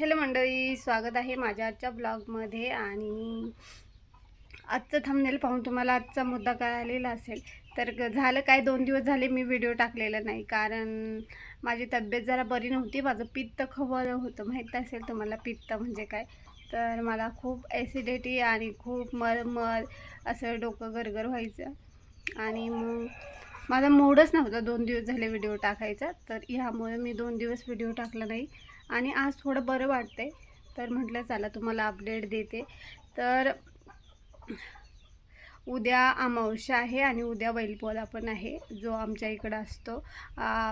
Hello मंडळी स्वागत आहे माझ्या आजच्या ब्लॉगमध्ये आणि आजचं थांबनेल पाहून तुम्हाला आजचा मुद्दा कळालेला असेल. तर झालं काय? दोन दिवस झाले मी व्हिडिओ टाकलेला नाही. कारण माझी तब्येत जरा बरी नव्हती. माझं पित्त खवलं होतं. माहीत असेल तुम्हाला पित्त म्हणजे काय? तर मला खूप ॲसिडिटी आणि खूप मरमर असं डोकं गरगर व्हायचं. आणि मग माझा मूडच नव्हता दोन दिवस झाले व्हिडिओ टाकायचा. तर ह्यामुळे मी दोन दिवस व्हिडिओ टाकला नाही. आणि आज थोडं बरं वाटतंय. तर म्हटलं चला तुम्हाला अपडेट देते. तर उद्या अमावस्या आहे आणि उद्या बैलपोळा पण आहे. जो आमच्या इकडं असतो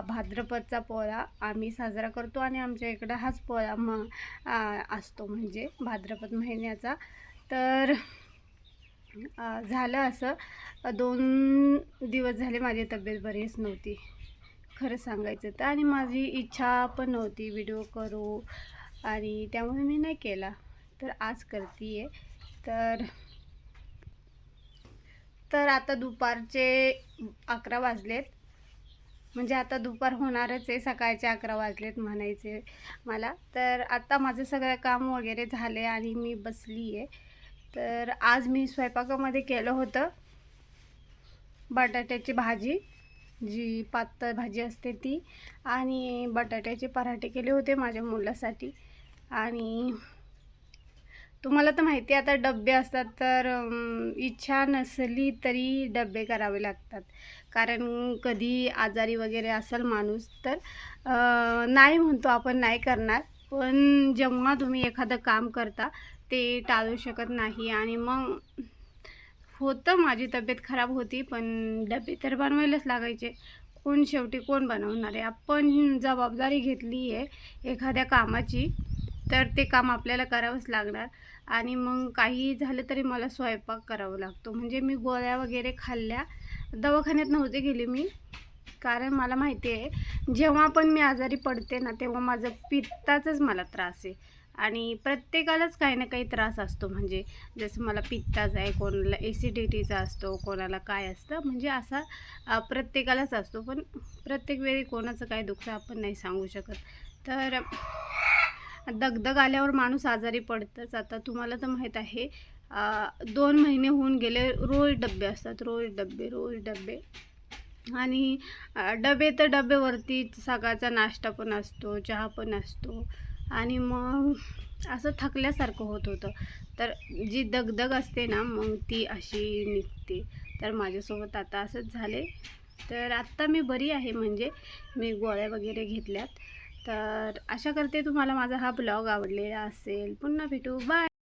भाद्रपदचा पोळा आम्ही साजरा करतो आणि आमच्या इकडं हाच पोळा म असतो म्हणजे भाद्रपद महिन्याचा. तर झालं असं. दोन दिवस झाले माझी तब्येत बरीच नव्हती. खरं सांगायचं तर आणि माझी इच्छा पण नव्हती व्हिडिओ करू आणि त्यामुळे मी नाही केला. तर आज करते आहे तर तर आता दुपारचे अकरा वाजलेत. म्हणजे आता दुपार होणारच आहे सकाळचे अकरा वाजलेत म्हणायचे मला. तर आता माझं सगळं काम वगैरे झाले आणि मी बसली आहे तर आज मी स्वयंपाकामध्ये केलं होतं बटाट्याची भाजी. जी पातळ भाजी असते ती आणि बटाट्याचे पराठे केले होते माझ्या मुलासाठी. आणि तुम्हाला तर माहिती आहे आता डबे असतात तर इच्छा नसली तरी डबे करावे लागतात. कारण कधी आजारी वगैरे असेल माणूस तर नाही म्हणतो आपण नाही करणार पण जेव्हा तुम्ही एखादं काम करता ते टाळू शकत नाही. आणि मग होतं माझी तब्येत खराब होती पण डबे तर बनवायलाच लागायचे. कोण शेवटी कोण बनवणार आहे? आपण जबाबदारी घेतली आहे एखाद्या कामाची तर ते काम आपल्याला करावंच लागणार. आणि मग काही झालं तरी मला स्वयंपाक करावा लागतो. म्हणजे मी गोळ्या वगैरे खाल्ल्या. दवाखान्यात नव्हते गेले मी. कारण मला माहिती आहे जेव्हा पण मी आजारी पडते ना तेव्हा माझं पित्ताचाच मला त्रास आहे. आणि प्रत्येकालाच काही ना काही त्रास असतो. म्हणजे जसं मला पित्ताचा आहे कोणाला एसिडिटीचा असतो कोणाला काय असतं म्हणजे असा प्रत्येकालाच असतो. पण प्रत्येक वेळी कोणाचं काय दुखतं आपण नाही सांगू शकत. तर दगदग आल्यावर माणूस आजारी पडतंच. आता तुम्हाला तर माहीत आहे दोन महिने होऊन गेले रोज डबे असतात रोज डबे रोज डबे. आणि डबे तर डबेवरती सकाळचा नाश्ता पण असतो चहा पण असतो. आणि मग असं थकल्यासारखं होत होतं. तर जी दगदग असते ना मग ती अशी निघते. तर माझ्यासोबत आता असंच झाले तर आत्ता मी बरी आहे म्हणजे मी गोळ्या वगैरे घेतल्यात. तर आशा करते तुम्हाला माझा हा ब्लॉग आवडलेला असेल. पुन्हा भेटू. बाय!